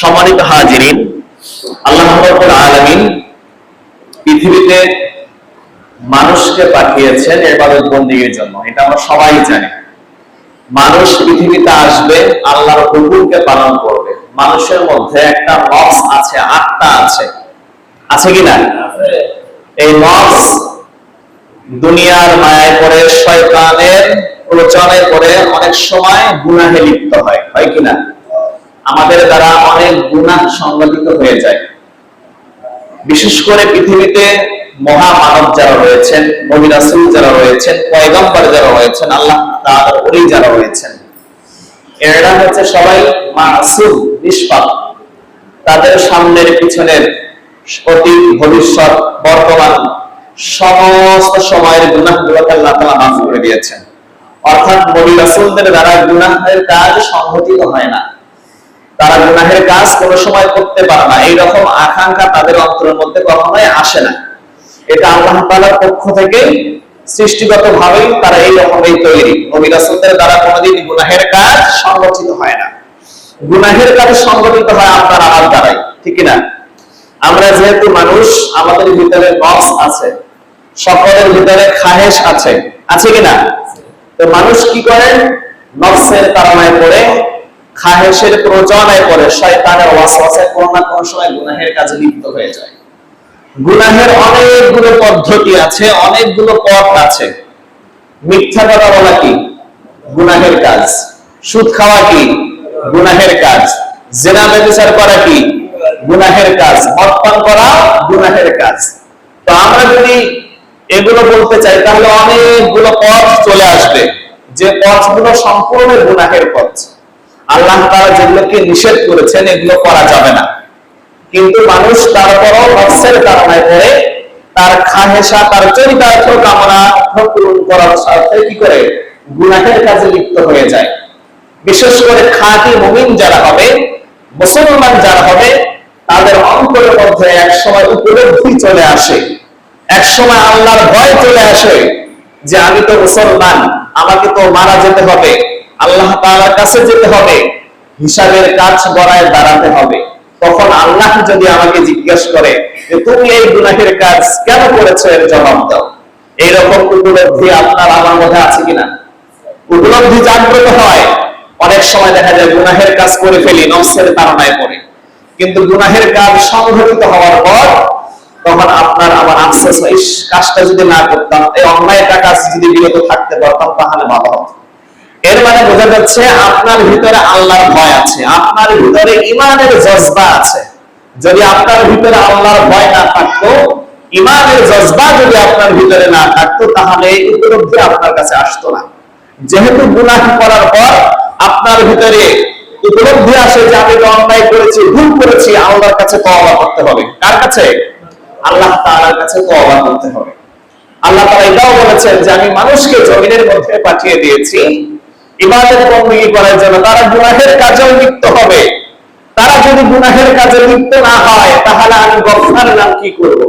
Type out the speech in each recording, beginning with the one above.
সম্মানিত হাজিরিন, আল্লাহ আলামিন পৃথিবীতে মানুষকে পাঠিয়েছেন এবাদত বন্দির জন্য। এটা আমরা সবাই জানি। মানুষ পৃথিবীতে আসবে, আল্লাহর হুকুমকে পালন করবে। মানুষের মধ্যে একটা নফস আছে, আত্মা আছে। আছে কি না? এই নফস দুনিয়ার মায়ায় পড়ে, শয়তানের প্রচনে পড়ে, অনেক সময় গুনাহে লিপ্ত হয়। হয় কিনা আমাদের দ্বারা অনেক গুনাহ সংগঠিত হয়ে যায়। বিশেষ করে পৃথিবীতে মহামানব যারা রয়েছেন রাসূল যারা রয়েছেন, পয়গম্বর যারা রয়েছেন, আল্লাহ তাআলার যারা রয়েছেন, এরা হচ্ছে সবাই মাসুম, নিষ্পাপ। তাদের সামনের পিছনের অতীত ভবিষ্যৎ, বর্তমান সমস্ত সময়ের গুনাহগুলোকে আল্লাহ তাআলা মাফ করে দিয়েছেন। অর্থাৎ নবী রাসূলদের দ্বারা গুনাহের কাজ সংঘটিত হয় না। তারা গুনাহের কাজ কোন সময় করতে পারে না। এইরকম আকাঙ্ক্ষা তাদের অন্তরের মধ্যে কখনোই আসে না। এটা আল্লাহ তাআলার পক্ষ থেকে সৃষ্টিগত ভাবেই তারা এই রকমই তৈরি। নবী রাসূলদের দ্বারা কোনোদিন গুনাহের কাজ সংগঠিত হয় না। গুনাহের কাজ সংগঠিত হয় আপনার আমার দ্বারাই, ঠিক না আমরা যেহেতু মানুষ, আমাদের ভিতরে নফস আছে, সকলের ভিতরে খাহেশ আছে আছে কিনা? তো মানুষ কি করে? নফসের তাড়নায় পড়ে খাহেশের প্রচনায় পড়ে শয়তানের ওয়াসওয়াসায় কোনো না কোনো সময় গুনাহের কাজে লিপ্ত হয়ে যায়। গুনাহের অনেকগুলো পদ্ধতি আছে, অনেকগুলো পথ আছে। মিথ্যা কথা বলা কি? গুনাহের কাজ। সুদ খাওয়া কি? গুনাহের কাজ। জেনা ব্যবচার করা কি? গুনাহের কাজ। মদ পান করা গুনাহের কাজ। তো আমরা যদি এগুলো বলতে চাই, তাহলে অনেকগুলো পথ চলে আসবে। যে পথগুলো সম্পূর্ণ গুনাহের পথ। আল্লাহ তারা যেগুলোকে নিষেধ করেছেন, এগুলো করা যাবে না। কিন্তু মানুষ তারপরও নফসের কারণে পড়ে, তার খাহেসা তার চরিতার্থ কামনা পূরণ করার স্বার্থে কি করে? গুনাহের কাজে লিপ্ত হয়ে যায়। বিশেষ করে খাঁটি মুমিন যারা হবে, মুসলমান যারা হবে, তাদের অন্তরের মধ্যে এক সময় উপলব্ধি চলে আসে। এক সময় আল্লাহর ভয় চলে আসে যে, আমি তো মুসলমান, আমাকে তো মারা যেতে হবে। আল্লাহ তাআলার কাছে যেতে হবে, হিসাবের কাজ গড়ায় দাঁড়াতে হবে। তখন আল্লাহ যদি আমাকে জিজ্ঞেস করে যে, তুমি এই গুনাহের কাজ কেন করেছ? এর জবাব দাও। এইরকম উপলব্ধি আপনার আমার মধ্যে আছে কিনা? উপলব্ধি জাগ্রত হয়। অনেক সময় দেখা যায় গুনাহের কাজ করে ফেলি, নফসের তাড়নায় পড়ে। কিন্তু গুনাহের কাজ সংঘটিত হওয়ার পর তখন আপনার আমার আফসোস হয় কাজটা যদি না করতাম, এই অন্যায়টা কাজ যদি বিরত থাকতে পারতাম, তাহলে ভালো হতো। এর মানে বোঝা যাচ্ছে আপনার ভিতরে আল্লাহর ভয় আছে, আপনার ভিতরে ইমানের জজবা আছে। যদি আপনার ভিতরে আল্লাহর ভয় না থাকতো, ইমানের জজবা যদি আপনার ভিতরে না থাকতো, তাহলে উপলব্ধি আপনার কাছে আসতো না। যেহেতু গুনাহ করার পর আপনার ভিতরে উপলব্ধি আসে যে আমি তো অন্যায় করেছি, ভুল করেছি, আল্লাহর কাছে তওবা করতে হবে। কার কাছে? আল্লাহ তাআলার কাছে তওবা করতে হবে। আল্লাহ তাআলা এটাও বলেছেন যে আমি মানুষকে জমিনের মধ্যে পাঠিয়ে দিয়েছি ইবাদত বন্দী করার জন্য তারা গুনাহের কাজেও লিপ্ত হবে। তারা যদি গুনাহের কাজে লিপ্ত না হয়, তাহলে আমি গফফার নাম কি করব?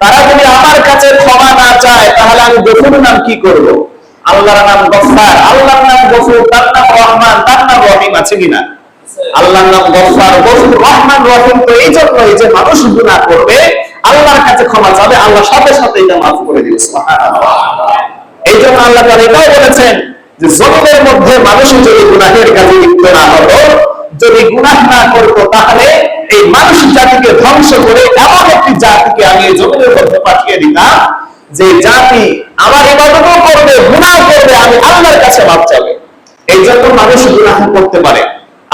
তারা যদি আমার কাছে ক্ষমা না চায়, তাহলে আমি গফুর নাম কি করব? আল্লাহর নাম গফফার। আল্লাহর নাম গফুর, তার নাম রহমান, তার নাম রহিম আছে কিনা? আল্লাহর নাম গফফার, গফুর, রহমান, রহিম তো এই জন্যই যে মানুষ গুনাহ করবে, আল্লাহর কাছে ক্ষমা চাবে, আল্লাহ সাথে সাথে এটা মাফ করে দিবে, সুবহানাল্লাহ। এই জন্য আল্লাহ তাআলা এটাও বলেছেন যে জমিনের মধ্যে মানুষ যদি গুনাহের কাজে লিপ্ত না হতো, যদি গুনাহ না করতো, তাহলে এই মানুষ জাতিকে ধ্বংস করে এমন একটি জাতিকে আমি এই জমিনের মধ্যে পাঠিয়ে দিতাম, যে জাতি আমার ইবাদতও করবে, গুনাহ করবে, আমি আল্লাহর কাছে মাপ চাবে এই জন্য মানুষ গুনাহ করতে পারে।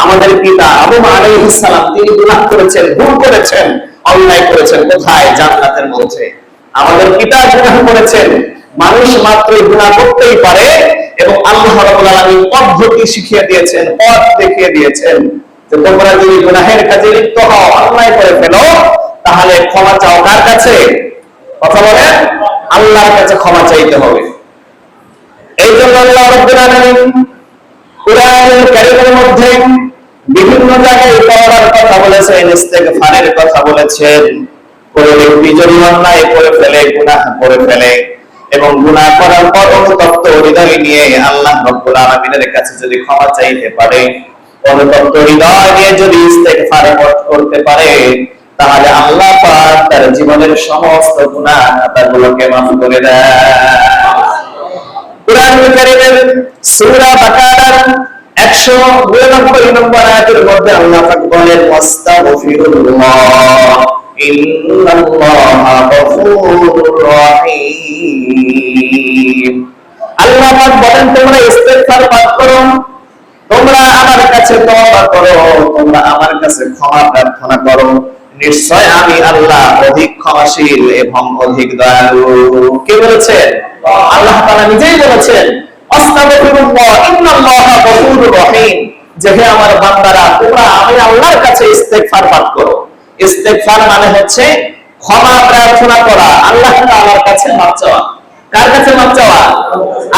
আমাদের পিতা আবু আলাইহিস সালাম, তিনি গুনাহ করেছেন, ভুল করেছেন, অন্যায় করেছেন, কোথায়? জান্নাতের মধ্যে। আমাদের পিতা গুনাহ করেছেন। মানুষ মাত্র গুনাহ করতেই পারে এবং আল্লাহ রাব্বুল আলামিন পদ্ধতি শিখিয়ে দিয়েছেন, পথ দেখিয়ে দিয়েছেন যে তোমরা যদি গুনাহের কাজে লিপ্ত হও, অন্যায় করে ফেলো, তাহলে ক্ষমা চাও কার কাছে? কথা বলেন, আল্লাহর কাছে ক্ষমা চাইতে হবে। এই জন্য আল্লাহ রাব্বুল আলামিন কোরআনুল কারীমের মধ্যে বিভিন্ন জায়গায় কথা বলেছেন কথা বলেছেন। কোন ব্যক্তি যদি অন্যায় করে ফেলে, গুনাহ করে ফেলে এবং গুনাহ করার পর অনুতপ্ত হৃদয় নিয়ে আল্লাহ রব্বুল আলামিনের কাছে যদি ক্ষমা চাইতে পারে, অনুতপ্ত হৃদয় নিয়ে যদি ইস্তেগফার করতে পারে, তাহলে আল্লাহ পাক তার জীবনের সমস্ত গুনাহ খাতাগুলোকে মাফ করে দেয় কোরআনুল কারীমের সূরা বাকারার 199 নম্বর আয়াতের মধ্যে আল্লাহ পাক বলেন ওয়াস্তাগফিরুল্লাহ আল্লাহ আমার নিশ্চয় আমি আল্লাহ অধিক ক্ষমাশীল এবং অধিক দয়ালু। কে বলেছেন? আল্লাহ নিজেই বলেছেন আস্তাগফিরুল্লাহ ইন্নাল্লাহা গফুরুর রহিম। যে আমার বান্দারা, তোমরা আমি আল্লাহর কাছে ইস্তেগফার পাঠ করো। ইস্তেগফার মানে হচ্ছে ক্ষমা প্রার্থনা করা, আল্লাহ তাআলার কাছে মাপ চাওয়া। কার কাছে মাপ চাওয়া?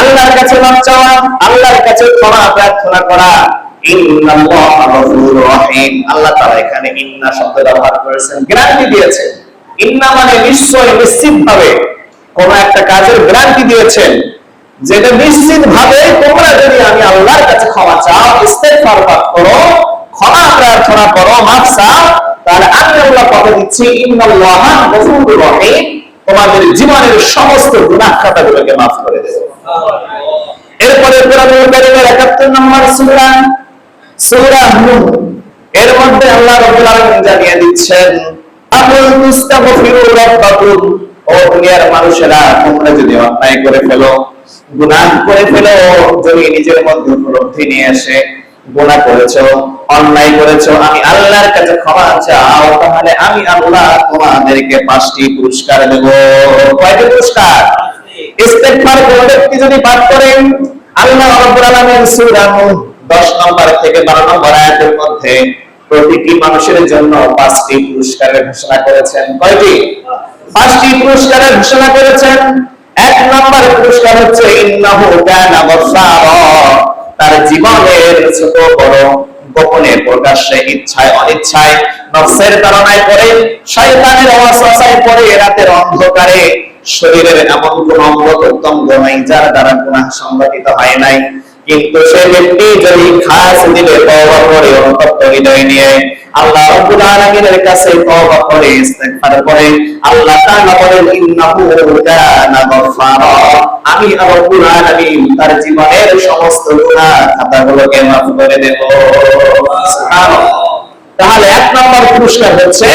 আল্লাহর কাছে মাপ চাওয়া, আল্লাহর কাছে ক্ষমা প্রার্থনা করা। একটা গ্যারান্টি দিয়েছেন যেটা নিশ্চিত ভাবে তোমরা যদি আমি কাছে ক্ষমা চাও করো, ক্ষমা প্রার্থনা করো, মাফ চাও তাহলে আল্লাহ কথা দিচ্ছি তোমাদের জীবনের সমস্ত করে এরপরে কোরআনুল কারীমের 71 নম্বর এর মধ্যে আল্লাহ আলামিন জানিয়ে দিচ্ছেন রাব্বাকুম। ও দুনিয়ার মানুষেরা, তোমরা যদি অন্যায় করে ফেলো, গুনাহ করে ফেলো, যদি নিজের মধ্যে উপলব্ধি নিয়ে এসে গুনাহ করেছ, অন্যায় করেছ, আমি আল্লাহর কাছে ক্ষমা চাও, তাহলে আমি আল্লাহ তোমাদেরকে পাঁচটি পুরস্কার দেব। কয়টি পুরস্কার? ইস্তেগফার কোন ব্যক্তি যদি পাঠ করেন আল্লাহ রাব্বুল আলামিন সূরা নূহ 10 নম্বর থেকে 12 নম্বর আয়াতের মধ্যে প্রতিটি মানুষের জন্য পাঁচটি পুরস্কারের ঘোষণা করেছেন। কয়টি? পাঁচটি পুরস্কারের ঘোষণা করেছেন। এক নম্বর পুরস্কার হচ্ছে, ইন্নাহু কানা গফফারা। তার জীবনের ছোট বড় গোপনে প্রকাশ্যে ইচ্ছায় অনিচ্ছায় নফসের তাড়নায় পড়ে, শয়তানের ওয়াসওয়াসায় পড়ে রাতের অন্ধকারে শরীরের এমন কোন অঙ্গ প্রত্যঙ্গ নাই যার দ্বারা গুনাহ সংঘটিত হয় নাই। কিন্তু সে ব্যক্তি যদি খাস দিলে তওবা করে অনুতপ্ত হৃদয় নিয়ে আল্লাহ রাব্বুল আলামিনের কাছে তওবা করে, ইস্তেগফার করে। আল্লাহ তাআলা বলেন, ইন্নাহু কানা গফফারা। আমি রাব্বুল আলামিন তার জীবনের সমস্ত গুনাহ খাতাগুলোকে মাফ করে দেব। সুবহানাল্লাহ। তাহলে এক নম্বর পুরস্কার হচ্ছে,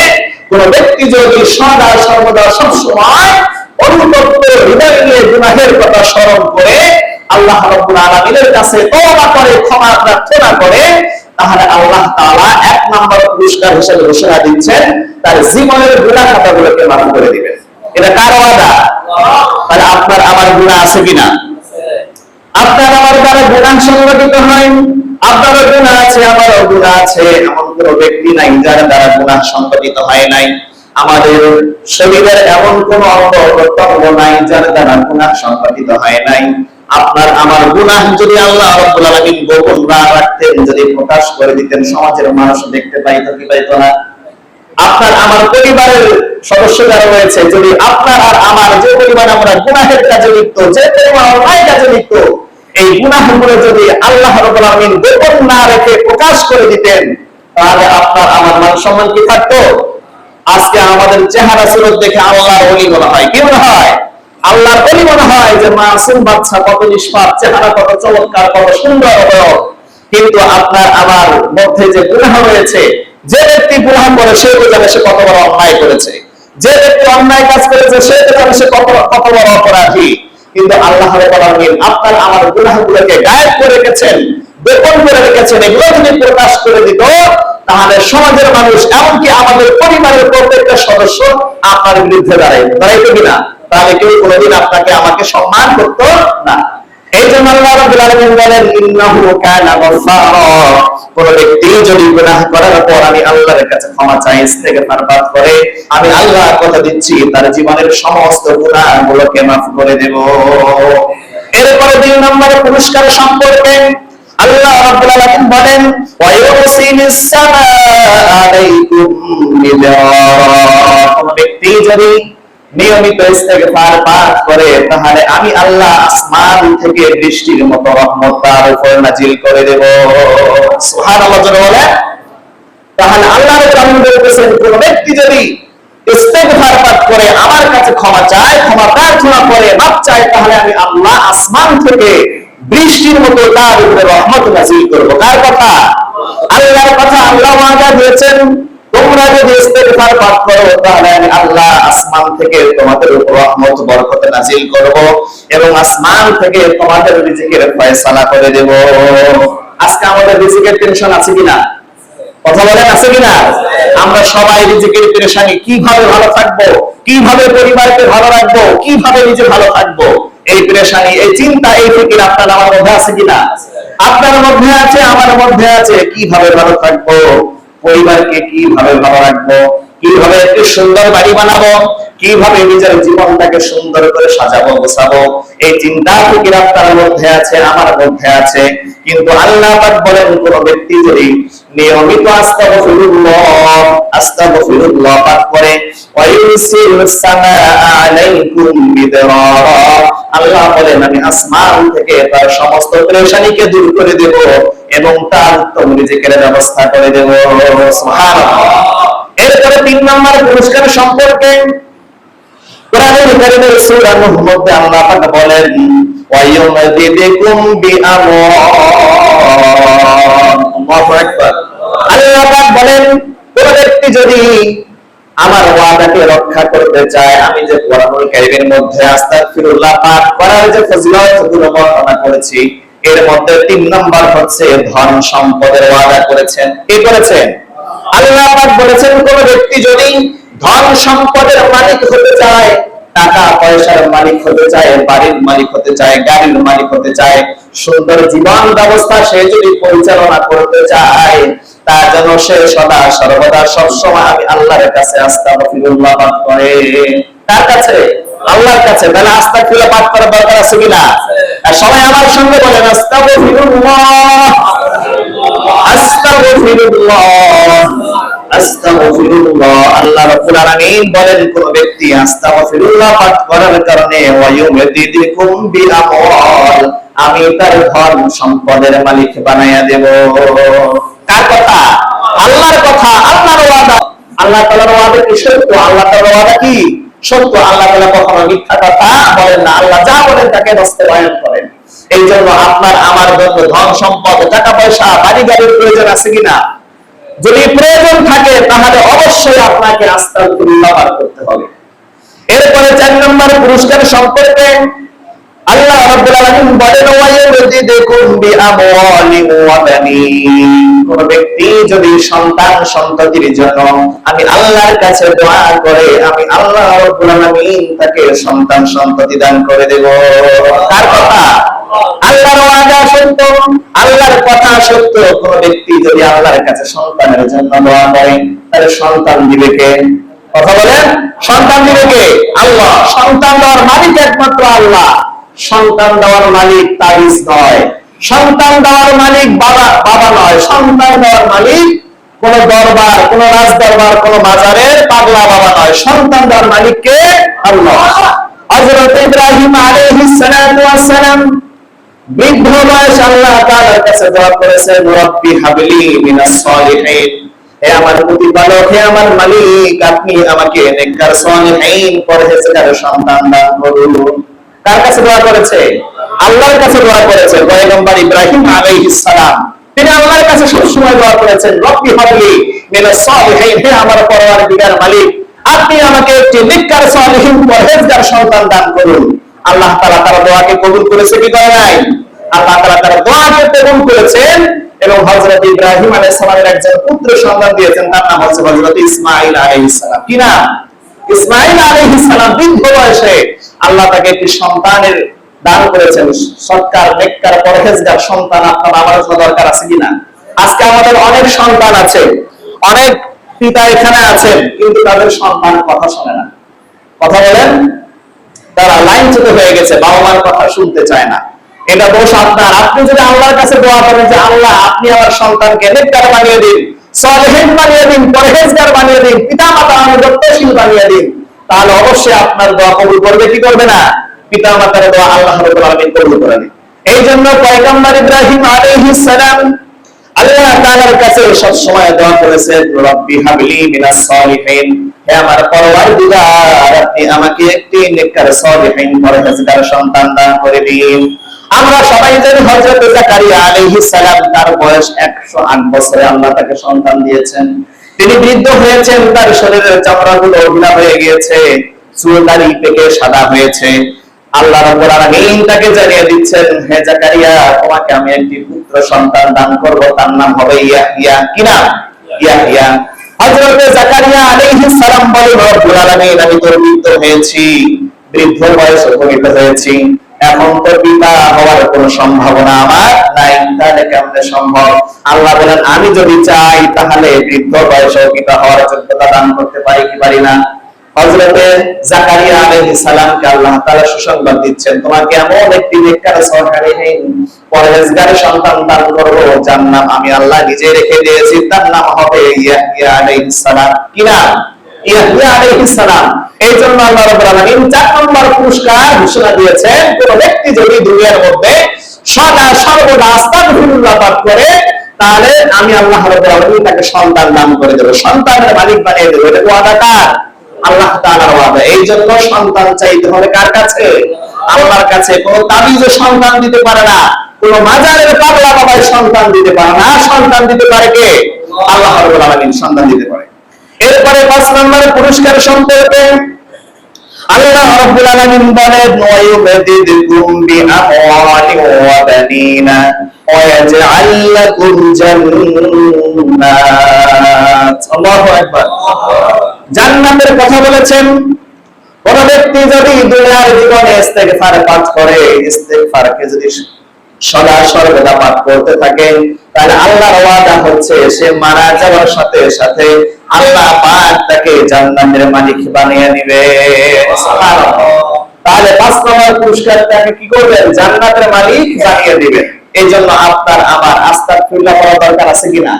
কোন ব্যক্তি যদি সদা সর্বদা সব সময় অনুতপ্ত হৃদয় নিয়ে গুনাহের কথা স্মরণ করে আল্লাহ রাব্বুল আলামিনের কাছে তওবা করে, ক্ষমা প্রার্থনা করে, তাহলে আল্লাহ তাআলা এক নম্বর পুরস্কার হিসেবে ঘোষণা দিচ্ছেন, তার জীবনের গুনাহ খাতাগুলোকে মাফ করে দিবেন। এটা কার ওয়াদা? তাহলে আপনার আমার গুনাহ আছে কিনা? আপনার আমার দ্বারা গুনাহ হয়। গুনাহ আছে গুনাহ আছে। এমন কোন ব্যক্তি নাই যার দ্বারা গুনাহ হয় নাই। আমাদের শরীরের এমন কোন অঙ্গ প্রত্যঙ্গ নাই যার দ্বারা সংগঠিত হয় নাই। আপনার আমার গুনাহ যদি আল্লাহ রাব্বুল আলামিন গোপন না রাখতেন, যদি প্রকাশ করে দিতেন, সমাজের মানুষ দেখতে পাইতো কি পাইতো না? আপনার আমার পরিবারের সদস্য যারা রয়েছে, যদি আপনার আর আমার যে পরিমাণ আমরা গুনাহের কাজে লিপ্ত, যে পরিমাণ অন্যায় কাজে লিপ্ত, এই গুনাহগুলো যদি আল্লাহ রাব্বুল আলামিন গোপন না রেখে প্রকাশ করে দিতেন, তাহলে আপনার আমার মান সম্মান কি থাকতো? আজকে আমাদের চেহারা সুরত দেখে আল্লাহর ওলি বলা হয়, কি মনে হয়? আল্লাহর ওলি মনে হয় যে, মাসুম বাচ্চা কত নিষ্পাপ, চেহারা কত চমৎকার, কত সুন্দর অবয়ব কিন্তু আপনার আমার মধ্যে যে গুনাহ রয়েছে, যে ব্যক্তি গুনাহ করে, সে জানে সে কত বড় অন্যায় করেছে। যে ব্যক্তি অন্যায় কাজ করেছে, সে জানে সে কত কত বড় অপরাধী। কিন্তু আল্লাহ রাব্বুল আপনার আমার গুনাহগুলোকে গায়েব করে রেখেছেন, গোপন করে রেখেছেন, এগুলো যদি প্রকাশ করে দিত, তাহলে সমাজের মানুষ, এমনকি আমাদের পরিবারের প্রত্যেকটা সদস্য আপনার বিরুদ্ধে দাঁড়ায় দাঁড়াইতো কিনা? তাহলে কেউ কোনোদিন আপনাকে আমাকে সম্মান করতো না। এই জন্য আল্লাহ রাব্বুল আলামিন বলেন, ইন্নাহু কানা কোন ব্যক্তি যদি গুনাহ করার পর আমি আল্লাহর কাছে ক্ষমা চাই, ইস্তেগফার করে, আমি আল্লাহ কথা দিচ্ছি, তার জীবনের সমস্ত গুনাহগুলোকে করে দেব। এরপরে দুই নম্বরে পুরস্কার সম্পর্কে আল্লাহ রাব্বুল আলামিন বলেন সামা আলাইকুম কোন ব্যক্তি যদি নিয়মিত ইস্তেগফার পাঠ করে, তাহলে আমি আল্লাহ আসমান থেকে বৃষ্টির মতো রহমত তার উপর নাজিল করে দেব। সুবহানাল্লাহ জোরে বলে, তাহলে আল্লাহ রাব্বুল বলতেছেন কোন ব্যক্তি যদি ইস্তেগফার পাঠ করে, আমার কাছে ক্ষমা চায়, ক্ষমা প্রার্থনা করে মাপ চায়, তাহলে আমি আল্লাহ আসমান থেকে বৃষ্টির মতো তার উপরে রহমত নাজিল করব। কার কথা? আল্লাহর কথা আল্লাহ ওয়াদা দিয়েছেন। তোমরা যদি ইস্তেগফার পাঠ করো, তাহলে আমি আল্লাহ আসমান থেকে তোমাদের উপর রহমত, বরকত নাজিল করব এবং আসমান থেকে তোমাদের রিজিকের ফয়সালা করে দেব। আজকে আমাদের রিজিকের টেনশন আছে কিনা? কথা বলেন, আছে কিনা? আমরা সবাই রিজিকের পেরেশানি। কীভাবে ভালো থাকব? কীভাবে পরিবারকে ভালো রাখব? কীভাবে নিজে ভালো থাকব? এই পেরেশানি, এই চিন্তা, এই ফিকির আপনার আমার মধ্যে আছে কিনা? আপনার মধ্যে আছে, আমার মধ্যে আছে। কীভাবে ভালো থাকব? পরিবারকে কীভাবে ভালো রাখব, কীভাবে একটি সুন্দর বাড়ি বানাবো, কীভাবে নিজের জীবনটাকে সুন্দর করে সাজাবো, গোছাবো, এই চিন্তা ফিকির আপনার মধ্যে আছে, আমার মধ্যে আছে। কিন্তু আল্লাহ পাক বলেন কোন ব্যক্তি যদি নিয়মিত আস্তাগফিরুল্লাহ আস্তাগফিরুল্লাহ পাঠ করে ওয়াইসিল সামাআ আলাইকুম মিদরারা আল্লাহ বলেন, আমি আসমান থেকে তার সমস্ত পেরেশানিকে দূর করে দেব এবং তার উত্তম রিজিকের ব্যবস্থা করে দেব। সুবহানাল্লাহ। এরপরে তিন নম্বর পুরস্কার সম্পর্কে কোরআনের কারিমের সূরা নূহ মধ্যে আল্লাহ পাক বলেন আল্লাহু আকবার আল্লাহ পাক বলেন, কোন ব্যক্তি যদি আমার ওয়াদাকে রক্ষা করতে চায়, আমি যে কোরআনুল কারীমের মধ্যে আস্তাগফিরুল্লাহ করার যে ফজিলতগুলো বর্ণনা করেছি, এর মধ্যে তিন নম্বর হচ্ছে ধন সম্পদের ওয়াদা করেছেন। কি করেছেন? আল্লাহ পাক বলেছেন, কোন ব্যক্তি যদি ধন সম্পদের মালিক হতে চায় টাকা পয়সার মালিক হতে চায়, বাড়ির মালিক হতে চায়, গাড়ির মালিক হতে চায়, সুন্দর জীবন ব্যবস্থা সে যদি পরিচালনা করতে চায় তার জন্য সে সদা সর্বদা সবসময় আমি আল্লাহর কাছে আস্তাগফিরুল্লাহ পাঠ করে। কার কাছে? আল্লাহর কাছে। তাহলে আস্তাগফিরুল্লাহ পাঠ করার দরকার আছে কিনা? সবাই আমার সঙ্গে বলেন, আস্তাগফিরুল্লাহ। আস্তাগফিরুল্লাহ। আল্লাহ বলেন আমি তার সম্পদের মালিক দেব। কার কথা? আল্লাহর কথা, আল্লাহর আল্লাহ ওয়াদা কি সত্য? আল্লাহ ওয়াদা কি সত্য? আল্লাহ কখনো মিথ্যা কথা বলেন না। আল্লাহ যা বলেন তাকে বাস্তবায়ন করেন। এই জন্য আপনার, আমার জন্য ধন সম্পদ, টাকা পয়সা বাড়ি গাড়ির প্রয়োজন আছে কিনা? যদি প্রয়োজন থাকে, তাহলে অবশ্যই আপনাকে আস্তাগফিরুল্লাহ ব্যবহার করতে হবে। এরপরে চার নম্বর পুরস্কার সম্পর্কে আল্লাহ রাব্বুল আলামিন বলেন ওয়ায়ুযিদুকুম বিআমওয়ালিন ওয়া বানিন কোন ব্যক্তি যদি সন্তান সন্ততির জন্য আমি আল্লাহর কাছে দোয়া করে, আমি আল্লাহ রাব্বুল আলামিন তাকে সন্তান সন্ততি দান করে দেব। কথা, আল্লাহর ওয়াদা সত্য, আল্লাহর কথা সত্য। কোন ব্যক্তি যদি আল্লাহর কাছে সন্তানের জন্য দোয়া করে, তাহলে সন্তান দিবে কে? কথা বলেন? সন্তান দিবে কে? আল্লাহ। সন্তান দেওয়ার মালিক একমাত্র আল্লাহ। সন্তান দেওয়ার মালিক তাবিজ নয়। সন্তান দেওয়ার মালিক বাবা বাবা নয়। সন্তান দেওয়ার মালিক কোন দরবার, কোন রাজ দরবার কোন বাজারের পাগলা বাবা নয়। সন্তান দেওয়ার মালিক কে? আল্লাহ। হযরত ইব্রাহিম আলাইহিস ওয়াস সালাম বৃদ্ধ বয়স আল্লাহ তাআলার কাছে দোয়া করেছেন, রব্বি হাবলি মিনাস হে আমার প্রতিপালক, হে আমার মালিক, আপনি আমাকে নেককার পরহেজগার সন্তান দান করুন। কার কাছে দোয়া করেছে? আল্লাহর কাছে দোয়া করেছে, পয়গম্বর ইব্রাহিম আলাইহিস সালাম। তিনি আল্লাহর কাছে সব সময় দোয়া করেছেন, রব্বি হাবলি মিনাস সলিহিন হে আমার মালিক, আপনি আমাকে একটি সলিহিন পরহেজগার সন্তান দান করুন। আল্লাহ তাআলা তার দোয়াকে কবুল করেছে কি করে নাই? আল্লাহ তাআলা তার দোয়াকে কবুল করেছেন এবং হযরত ইব্রাহিম আলাইহিস সালামের একজন পুত্র সন্তান দিয়েছেন, তার নাম হচ্ছে হযরত ইসমাঈল আলাইহিস সালাম। কি নাম? ইসমাঈল আলাইহিস সালাম বৃদ্ধ বয়সে আল্লাহ তাকে একটি সন্তানের দান করেছেন। সৎকার, নেককার, পরহেজগার সন্তান আপনার আমার জন্য দরকার আছে কিনা? আজকে আমাদের অনেক সন্তান আছে, অনেক পিতা এখানে আছেন, কিন্তু তাদের সন্তান কথা শোনে না। কথা বলেন, তারা লাইন লাইনচ্যুত হয়ে গেছে বাবা মার কথা শুনতে চায় না। এটা দোষ আপনার। আপনি যদি আল্লাহর কাছে দোয়া করেন যে, আল্লাহ, আপনি আমার সন্তানকে নেককার বানিয়ে দিন। সলেহেন বানিয়ে দিন, পরহেজগার বানিয়ে দিন পিতা মাতা আনুগত্যশীল বানিয়ে দিন। তাহলে অবশ্যই আপনার দোয়া কবুল করবে, কি করবে না? পিতা মাতার দোয়া আল্লাহ রাব্বুল আলামিন কবুল করে নেন। এই জন্য পয়গম্বর ইব্রাহিম আলাইহিস সালাম আল্লাহ তাআলার কাছে সব সময় দোয়া করেছেন, রব্বি হাবলি মিনাস সলিহিন। হে আমার পরওয়ারদিগার, আপনি আমাকে একটি নেককার সলিহিন পরহেজগার সন্তান দান করে দিন। আমরা সবাই জানি হযরত জাকারিয়া আলাইহিস সালাম তার বয়স 108 বছরে আল্লাহ তাকে সন্তান দিয়েছেন। তিনি বৃদ্ধ হয়েছেন, তার শরীরের চামড়াগুলো ঢিলা হয়ে গিয়েছে, চুল দাড়ি পেকে সাদা হয়েছে। আল্লাহ রাব্বুল আলামিন তাকে জানিয়ে দিচ্ছেন, হে জাকারিয়া, তোমাকে আমি একটি পুত্র সন্তান দান করব, তার নাম হবে ইয়াহইয়া। কি নাম? ইয়াহইয়া। হযরত জাকারিয়া আলাইহিস সালাম বলেন রব্বুল আলামিন, আমি তো বৃদ্ধ হয়েছি, বৃদ্ধ বয়সে উপনীত হয়েছি। এখন তো পিতা হওয়ার সম্ভাবনা আমার নাই। তাহলে সম্ভব? আল্লাহ বলেন, আমি যদি চাই, তাহলে বৃদ্ধ বয়সে পিতা হওয়ার যোগ্যতা দান করতে পারি কি পারি না? হযরতে জাকারিয়া আলাইহিস সালামকে আল্লাহ তাআলা সুসংবাদ দিচ্ছেন, তোমাকে এমন একটি নেককার সরকারিহীন পরহেজগার সন্তান দান করব যার নাম আমি আল্লাহ নিজে রেখে দিয়েছি। তার নাম হবে আল্লাহ সন্তান এই জন্য সন্তান চাইতে হবে কার কাছে? আল্লাহর কাছে। সন্তান দিতে পারে না। কোন মাজারের বাবাই সন্তান দিতে পারে না। সন্তান দিতে পারে কে? আল্লাহ সন্তান দিতে পারে। এরপরে পাঁচ নম্বরের পুরস্কার সম্পর্কে আল্লাহ রাব্বুল আলামিন বলেন ওয়া বানিনা জান্নাত। আল্লাহু আকবার। জান্নাতের কথা বলেছেন, কোন ব্যক্তি যদি দুনিয়ার জীবনে ইস্তেগফার পাঠ করে, ইস্তেগফারকে যদি সদা সর্বদা করতে থাকে তাহলে আল্লাহর ওয়াদা হচ্ছে সে মারা যাওয়ার সাথে সাথে আল্লাহ পাক তাকে জান্নাতের মালিক বানিয়ে দিবে তাহলে পাঁচ নম্বর পুরস্কার তাকে কি করবেন? জান্নাতের মালিক বানিয়ে দিবেন। এই জন্য আপনার, আমার, আস্তাগফিরুল্লাহ করা দরকার আছে কিনা?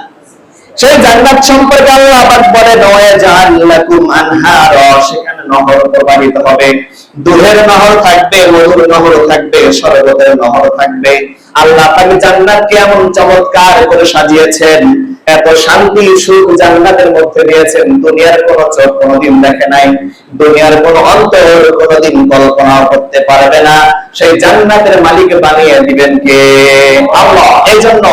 সেই জান্নাত সম্পর্কে আল্লাহ পাক বলে নয়া জাহান্নাকুম আনহার সেখানে নহর প্রবাহিত হবে। দুধের নহর থাকবে মধুর নহর থাকবে, শরবতের নহর থাকবে। আল্লাহ পাক জান্নাতকে এমন চমৎকার করে সাজিয়েছেন, এত শান্তি, সুখ জান্নাতের মধ্যে দিয়েছেন। দুনিয়ার কোন চোখ কোনোদিন দেখে নাই, দুনিয়ার কোন অন্তর কোনোদিন কল্পনা করতে পারবে না। সেই জান্নাতের মালিক বানিয়ে দিবেন কে? আল্লাহ। এই জন্য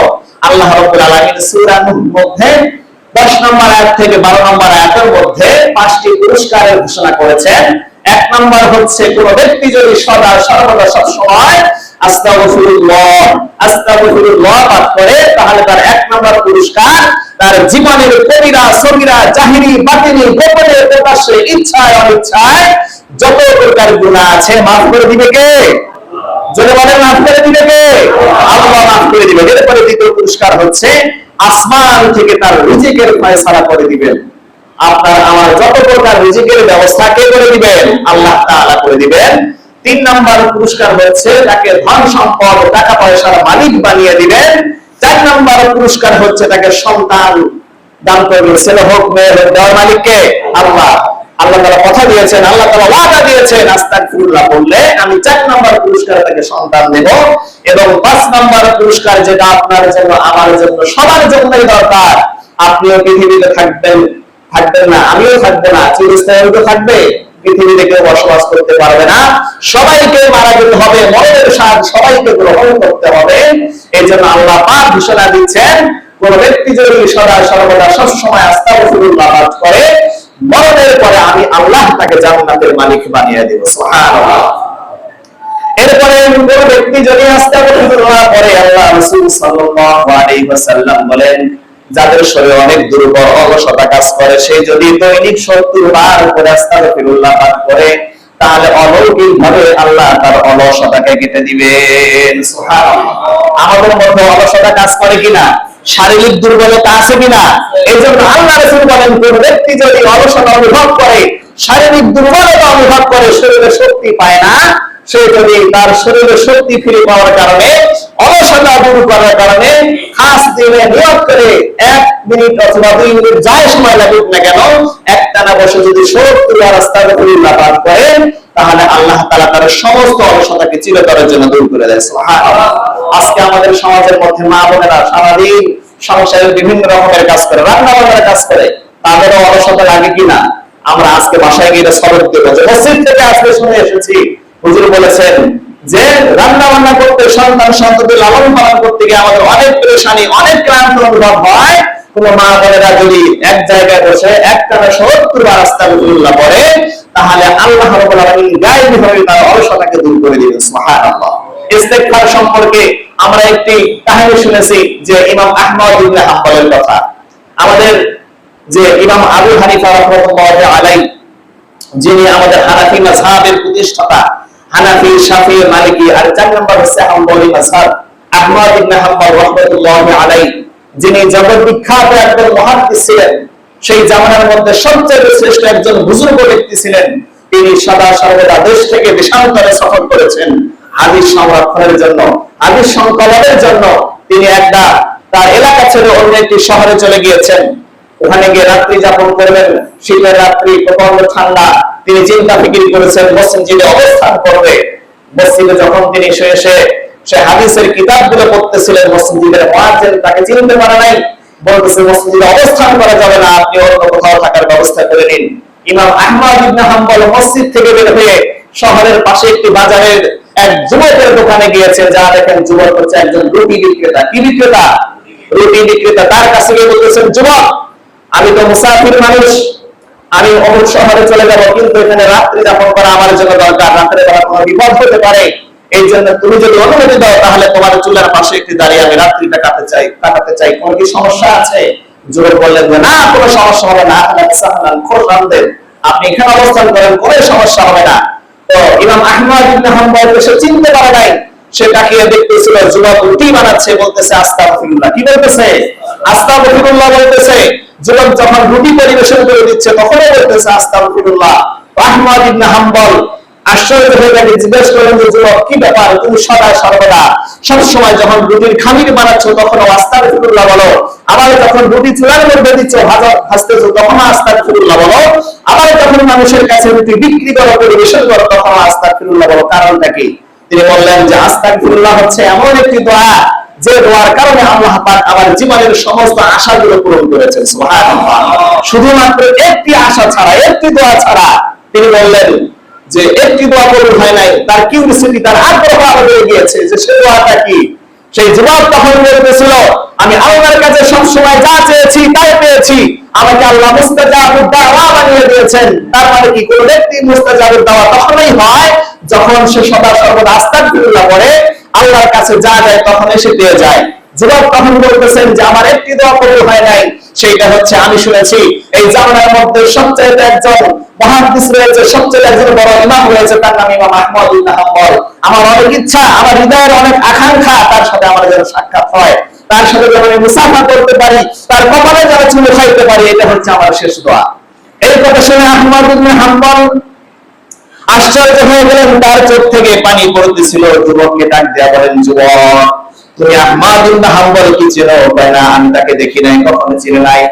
আল্লাহ রাব্বুল আলামিন সূরা মধ্যে 10 নম্বর আয়াত থেকে 12 নম্বর আয়াতের মধ্যে পাঁচটি পুরস্কারের ঘোষণা করেছেন। এক নম্বর হচ্ছে কোন ব্যক্তি যদি সদা সর্বদা সব সময় আস্তাগফিরুল্লাহ আস্তাগফিরুল্লাহ পাঠ করে, তাহলে তার এক নম্বর পুরস্কার তার জীবনের কবিরা, সগীরা, জাহিরি, বাতিনি, গোপনে প্রকাশ্যে ইচ্ছায়, অনিচ্ছায় যত প্রকার আছে মাফ করে দিবে কে? জোরে বলেন, মাফ করে দিবে কে? আল্লাহ মাফ করে দিবে এরপরে দ্বিতীয় পুরস্কার হচ্ছে আসমান থেকে তার রিজিকের ফয়সালা করে দিবেন। আপনার আমার যত প্রকার রিজিকের ব্যবস্থা কে করে দিবেন? আল্লাহ তাআলা করে দিবেন। তিন নাম্বার পুরস্কার হচ্ছে তাকে ধন সম্পদ, টাকা পয়সার মালিক বানিয়ে দিবেন। চার নাম্বার পুরস্কার হচ্ছে তাকে সন্তান দান করবেন ছেলে হোক, মেয়ে হোক, দেওয়ার মালিককে আল্লাহ আল্লাহ তাআলা কথা দিয়েছেন, আল্লাহ তাআলা ওয়াদা দিয়েছেন। আস্তাগফিরুল্লাহ বললে আমি চার নাম্বার পুরস্কার তাকে সন্তান দেব এবং পাঁচ নাম্বার পুরস্কার যেটা আপনার জন্য, আমার জন্য, সবার জন্যই দরকার। আপনিও পৃথিবীতে থাকবেন। থাকবেন না, আমিও থাকব না, চিরস্থায়ী তো থাকবে, পৃথিবীতে কেউ বসবাস করতে পারবে না। সবাইকে মারা যেতে হবে, মরণের স্বাদ সবাইকে গ্রহণ করতে হবে। এই জন্য আল্লাহ পাক ঘোষণা দিচ্ছেন, কোন ব্যক্তি যদি সদা সর্বদা সবসময় আস্তাগফিরুল্লাহ পাঠ করে, মরণের পরে আমি আল্লাহ তাকে জান্নাতের মালিক বানিয়ে দেব, সুবহানাল্লাহ। এরপরে কোন ব্যক্তি যদি আস্থা আস্তাগফিরুল্লাহ পরে আল্লাহ রাসূল সাল্লাল্লাহু আলাইহি ওয়াসাল্লাম বলেন যাদের শরীরে অনেক দুর্বল, অলসতা কাজ করে, সে যদি দৈনিক সত্তর বার করে আস্তাগফিরুল্লাহ পাঠ করে, তাহলে অলৌকিক ভাবে আল্লাহ তার অলসতাকে কেটে দিবেন আমাদের মধ্যে অলসতা কাজ করে কিনা? শারীরিক দুর্বলতা আছে কিনা? এই জন্য আল্লাহ রসুল বলেন, কোন ব্যক্তি যদি অলসতা অনুভব করে, শারীরিক দুর্বলতা অনুভব করে শরীরে শক্তি পায় না সে যদি তার শরীরে শক্তি ফিরে পাওয়ার কারণে অলসতা দূর করার কারণে খাস দিনে নিয়োগ করে এক মিনিট অথবা দুই মিনিট যাই সময় লাগুক না কেন, একটানা বসে যদি সত্তর বার আস্তাগফিরুল্লাহ পাঠ করেন, তাহলে আল্লাহ তাআলা তার সমস্ত অলসতাকে চিরতরের জন্য দূর করে দেয় আজকে আমাদের সমাজের মধ্যে মা বোনেরা সারাদিন সংসারের বিভিন্ন রকমের কাজ করে রান্না বান্নার কাজ করে, তাদেরও অলসতা লাগে কিনা? আমরা আজকে বাসায় গিয়ে সবক দেবো। যে মসজিদ থেকে আজকে শুনে এসেছি হুজুর বলেছেন যে রান্না বান্না করতে, সন্তান সন্ততি লালন পালন করতে গিয়ে আমাদের অনেক পরেশানি, অনেক ক্লান্ত অনুভব হয়। কোন মা বোনেরা যদি এক জায়গায় বসে একটানা সত্তর বার আস্তাগফিরুল্লাহ পড়ে, তাহলে আল্লাহ ভাবে তার অলসতাকে দূর করে সম্পর্কে আমরা একটি কাহিনী শুনেছি যে ইমাম আহমদ ইবনে হাম্বলের কথা। আমাদের যে ইমাম আবু হানিফা রাহমাতুল্লাহি আলাইহি, যিনি আমাদের হানাফি মাযহাবের প্রতিষ্ঠাতা হানাফি, শাফি, মালিকি আর চার নম্বর হচ্ছে হাম্বলি মাযহাব। আহমদ ইবনে হাম্বল রাহমাতুল্লাহি আলাইহি, যিনি জগৎ বিখ্যাত একজন মুহাদ্দিস ছিলেন, সেই জামানার মধ্যে সবচেয়ে শ্রেষ্ঠ একজন বুজুর্গ ব্যক্তি ছিলেন। তিনি সদা সর্বদা দেশ থেকে দেশান্তরে সফর করেছেন। হাদিস সংরক্ষণের জন্য হাদিস সংকলনের জন্য তিনি একটা তার এলাকা ছেড়ে অন্য একটি শহরে চলে গিয়েছেন। ওখানে গিয়ে রাত্রি যাপন করবেন, শীতের রাত্রি প্রচণ্ড ঠান্ডা তিনি চিন্তা ফিকির করেছেন, মসজিদে অবস্থান করবে। মসজিদে যখন তিনি শুয়ে সে সে হাদিসের কিতাবগুলো পড়তেছিলেন, মসজিদের মুয়াজ্জিন তাকে চিনতে পারে নাই। বলতেছে, মসজিদে অবস্থান করা যাবে না, আপনি অন্য কোথাও থাকার ব্যবস্থা করে নিন। ইমাম আহমদ ইবনে হাম্বল মসজিদ থেকে বের হয়ে শহরের পাশে একটি বাজারের এক যুবকের দোকানে গিয়েছে যা দেখেন, যুবক হচ্ছে একজন রুটি বিক্রেতা। কি বিক্রেতা? রুটি বিক্রেতা। তার কাছে গিয়ে বলতেছেন, যুবক, আমি তো মুসাফির মানুষ। আমি অমুক শহরে চলে যাব, কিন্তু এখানে রাত্রি যাপন করা আমার জন্য দরকার। রাত্রে বেলা কোনো বিপদ হতে পারে। এই জন্য তুমি যদি অনুমতি দাও, তাহলে তোমার চুলার পাশে একটি দাঁড়িয়ে আমি রাত্রিটা কাটাতে চাই কাটাতে চাই। কোনো কি সমস্যা আছে? যুবক বললেন যে, না, কোনো সমস্যা হবে না। সাহানান খোররান দেন আপনি এখানে অবস্থান করেন, কোনো সমস্যা হবে না। তো ইমাম আহমদ ইবনে হাম্বল সে চিনতে পারে নাই। সে তাকিয়ে দেখতেছিল, যুবক রুটি বানাচ্ছে, বলতেছে, আস্তাগফিরুল্লাহ। কি বলতেছে? আস্তাগফিরুল্লাহ, বলতেছে। যুবক যখন রুটি পরিবেশন করে দিচ্ছে তখনও বলতেছে, আস্তাগফিরুল্লাহ। আহমদ ইবনে হাম্বল আশ্চর্য হয়ে জিজ্ঞেস করলেন যে যুবক কি ব্যাপার? তুমি সদা সর্বদা? সব সময় যখন রুটির খামির বানাচ্ছ তখন আস্তাগফিরুল্লাহ বলো। আবার যখন রুটি মধ্যে দিচ্ছ ভাজতেছ তখন আস্তাগফিরুল্লাহ বলো। আবার যখন মানুষের কাছে রুটি বিক্রি করো, পরিবেশন করো তখন আস্তাগফিরুল্লাহ বলো। কারণটা কি? তিনি বললেন যে, আস্তাগফিরুল্লাহ হচ্ছে এমন একটি দোয়া যে দোয়ার কারণে আল্লাহ পাক আমার জীবনের সমস্ত আশাগুলো পূরণ করেছেন শুধুমাত্র একটি আশা ছাড়া, একটি দোয়া ছাড়া তিনি বললেন যে একটি দোয়া কবুল হয় নাই, তার কিউরিসিটি তার আগ্রহ বেড়ে গিয়েছে যে সে দোয়াটা কি? সেই যুবক তখন বলতেছিল, আমি আল্লাহর কাছে সব সময় যা চেয়েছি তাই পেয়েছি। আমাকে আল্লাহ মুস্তাজাবুদ দাওয়া বানিয়ে দিয়েছেন। তার মানে কি? কোন ব্যক্তি মুস্তাজাবুদ দাওয়া তখনই হয় যখন সে সদা সর্বদা আস্তাগফিরুল্লাহ পড়ে আল্লাহর কাছে যা যায় তখন এসে পেয়ে যায়। যুবক তখন বলতেছেন যে, আমার একটি দোয়া কবুল হয় নাই। সেইটা হচ্ছে, আমি শুনেছি, এই জামানার মধ্যে সবচেয়ে একজন মহাদিস রয়েছে সবচেয়ে একজন বড় ইমাম রয়েছে, তার নাম ইমাম আহমদ আমার অনেক ইচ্ছা, আমার হৃদয়ের অনেক আকাঙ্ক্ষা, তার সাথে আমার যেন সাক্ষাৎ হয়। তার সাথে যেন আমি মুসাফা করতে পারি, তার কপালে যেন চুলে খাইতে পারি, এটা হচ্ছে আমার শেষ দোয়া। এই কথা শুনে আহমদ ইবনে হাম্বল আশ্চর্য হয়ে গেলেন, তার চোখ থেকে পানি পড়তেছিল, যুবককে ডাক দেয়া বলেন, যুবক, তুমি আহমাদ হাম্বল কি চেনো? কয় না, আমি তাকে দেখি নাই, কখনো চিনি নাই।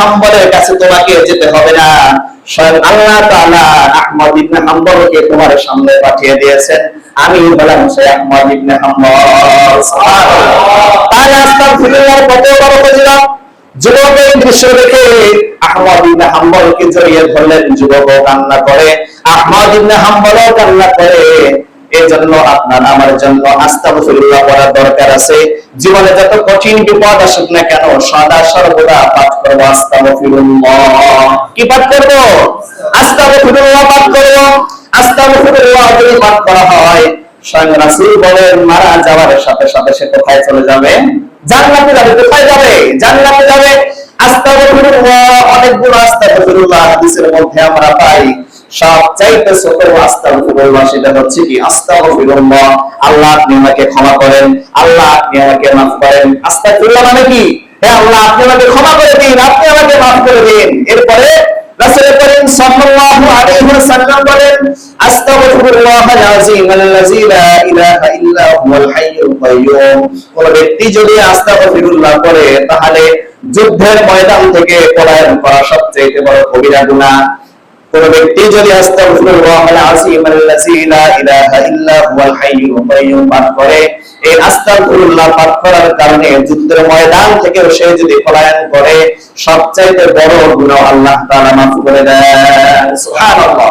হাম্বলের কাছে তোমাকে যেতে হবে না, স্বয়ং আল্লাহ ইবনে তোমার সামনে পাঠিয়ে দিয়েছেন। আমি বললাম সে আহমদ ইবনে হাম্বল, সুবহানাল্লাহ। তার কত বড় আছে। জীবনে যত কঠিন বিপদ আসুক না কেন, সদা সর্বদা পাঠ করব আস্তাগফিরুল্লাহ। কি পাঠ করব? আস্তাগফিরুল্লাহ পাঠ করব। আস্তাগফিরুল্লাহ যদি পাঠ করা হয়, স্বয়ং রাসূল বলেন, মারা যাওয়ার সাথে সাথে সে কোথায় চলে যাবে? জান্নাতে যাবে, কোথায় যাবে? জান্নাতে যাবে। আস্তাগফিরুল্লাহ আস্তাগফিরুল্লাহ হাদিসের মধ্যে আমরা পাই। সব চাইতে ছোট আস্তাগফিরুল্লাহ সেটা হচ্ছে কি? আস্তাগফিরুল্লাহ, আল্লাহ আপনি আমাকে ক্ষমা করেন, আল্লাহ আপনি আমাকে মাফ করেন। আস্তাগফিরুল্লাহ মানে কি? হে আল্লাহ, আপনি আমাকে ক্ষমা করে দিন, আপনি আমাকে মাফ করে দিন। এরপরে রাসূল করিম সাল্লাল্লাহু আলাইহি ওয়াসাল্লাম বলেন আস্তাগফিরুল্লাহাল আযীম আল্লাযী লা ইলাহা ইল্লা হুয়াল হাইয়ুল কাইয়্যুম কোন ব্যক্তি যদি আস্তাগফিরুল্লাহ করে, তাহলে যুদ্ধের ময়দান থেকে পলায়ন করা সবচেয়ে বড় কবিরা কোন ব্যক্তি যদি আস্তাগফিরুল্লাহাল আযীম আল্লাযী লা ইলাহা ইল্লা হুয়াল হাইয়ুল কাইয়্যুম পাঠ করে, এই আস্তাগফিরুল্লাহ পাঠ করার কারণে যুদ্ধের ময়দান থেকে সে যদি পলায়ন করে, সবচাইতে বড় গুনাহ আল্লাহ তাআলা মাফ করে দেন সুবহানাল্লাহ।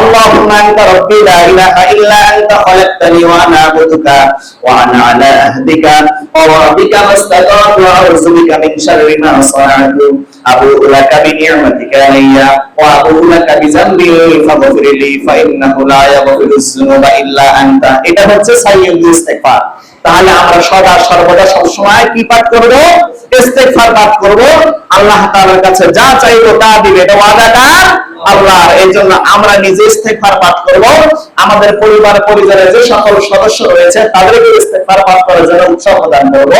اللهم انت ربي لا اله الا انت خلقتني وانا عبدك وانا على عهدك ووعدك ما استطعت واعوذ بك من شر ما صنعت ابوء لك بنعمتك علي وابوء لك بذنبي فاغفر لي فانه لا يغفر الذنوب الا انت এটা হচ্ছে সাইয়্যিদুল ইস্তিগফার তাহলে আমরা সদা সর্বদা সব সময় কি পাঠ করব ইস্তেগফার পাঠ করব। আল্লাহ তাআলার কাছে যা চাইব তা দিবে। এটা ওয়াদাকার আল্লাহর। আমরা নিজে ইস্তেগফার করব। আমাদের পরিবার যে সকল সদস্য রয়েছে, তাদেরকে ইস্তেগফার করার জন্য উৎসাহ প্রদান করব।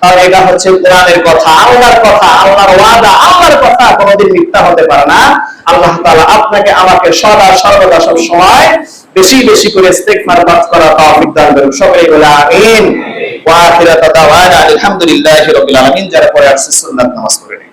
কারণ এটা হচ্ছে কোরআনের কথা। আল্লাহর কথা, আল্লাহর ওয়াদা, আল্লাহর কথা কোনোদিন মিথ্যা হতে পারে না। আল্লাহ তাআলা আপনাকে, আমাকে সদা, সর্বদা সব সময় বেশি বেশি করে ইস্তেগফার পাঠ করা তৌফিক দান করুন। বলে আমিন। ওয়া আখিরাত দাওয়ানা আলহামদুলিল্লাহি রাব্বিল আলামিন যারা পড়ে আছে সুন্নাত নামাজ পড়ে